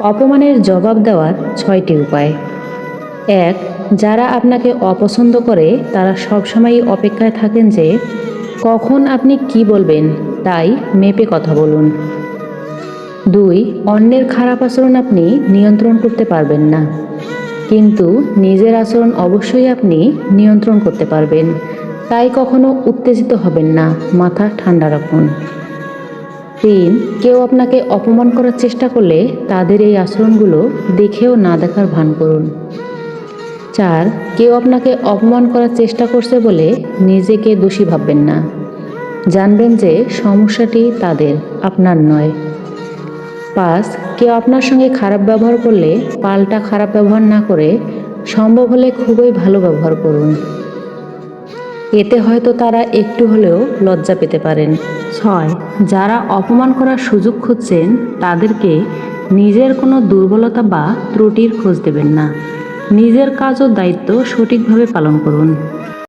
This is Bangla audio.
অপমানের জবাব দেওয়ার ছয়টি উপায়। এক, যারা আপনাকে অপছন্দ করে, তারা সবসময়ই অপেক্ষায় থাকেন যে, কখন আপনি কি বলবেন, তাই মেপে কথা বলুন। দুই, অন্যের খারাপ আচরণ আপনি নিয়ন্ত্রণ করতে পারবেন না। কিন্তু নিজের আচরণ অবশ্যই আপনি নিয়ন্ত্রণ করতে পারবেন। তাই কখনো উত্তেজিত হবেন না, মাথা ঠান্ডা রাখুন। তিন কেউ আপনাকে অপমান করার চেষ্টা করলে তাদের এই আচরণগুলো দেখেও না দেখার ভান করুন। চার, কেউ আপনাকে অপমান করার চেষ্টা করছে বলে নিজেকে দোষী ভাববেন না। জানবেন যে সমস্যাটি তাদের, আপনার নয়। পাঁচ, কেউ আপনার সঙ্গে খারাপ ব্যবহার করলে পাল্টা খারাপ ব্যবহার না করে সম্ভব হলে খুবই ভালো ব্যবহার করুন। এতে হয়তো তারা একটু হলেও লজ্জা পেতে পারেন। ছয়, যারা অপমান করার সুযোগ খুঁজছেন, তাদেরকে নিজের কোনো দুর্বলতা বা ত্রুটির খোঁজ দেবেন না। নিজের কাজ ও দায়িত্ব সঠিকভাবে পালন করুন।